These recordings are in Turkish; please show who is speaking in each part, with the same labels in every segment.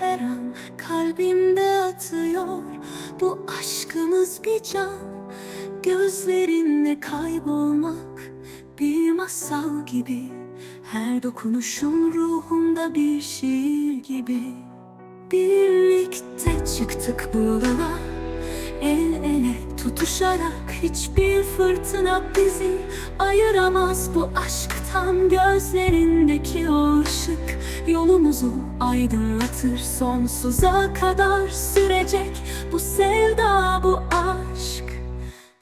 Speaker 1: her an kalbimde atıyor. Bu aşkımız bir can Gözlerinde kaybolmak bir masal gibi. Her dokunuşum ruhumda bir şiir gibi. Birlikte çıktık bu yola El ele tutuşarak. Hiçbir fırtına bizi ayıramaz bu aşk aşktan gözlerindeki o ışık yolumuzu aydınlatır sonsuza kadar sürecek bu sevda bu aşk.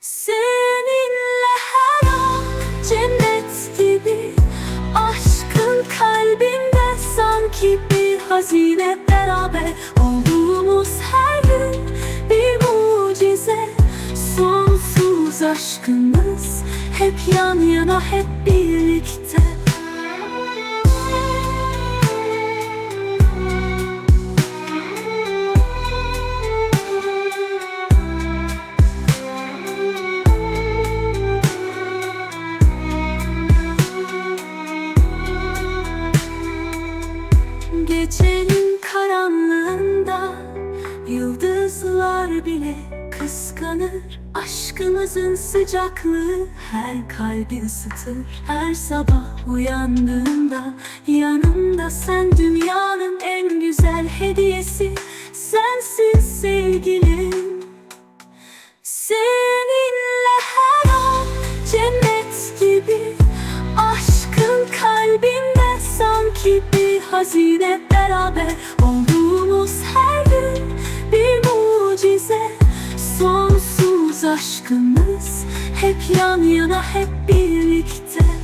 Speaker 1: Seninle her an cennet gibi aşkın kalbimde sanki bir hazine beraber olduğumuz her gün bir mucize. Sonsuz aşkımız hep yan yana hep birlikte kıskanır. Aşkımızın sıcaklığı her kalbi ısıtır. Her sabah uyandığımda yanımda sen dünyanın en güzel hediyesi Sensin sevgilim. Seninle her an cennet gibi Aşkın kalbimde sanki bir hazine beraber aşkımız. Hep yan yana hep birlikte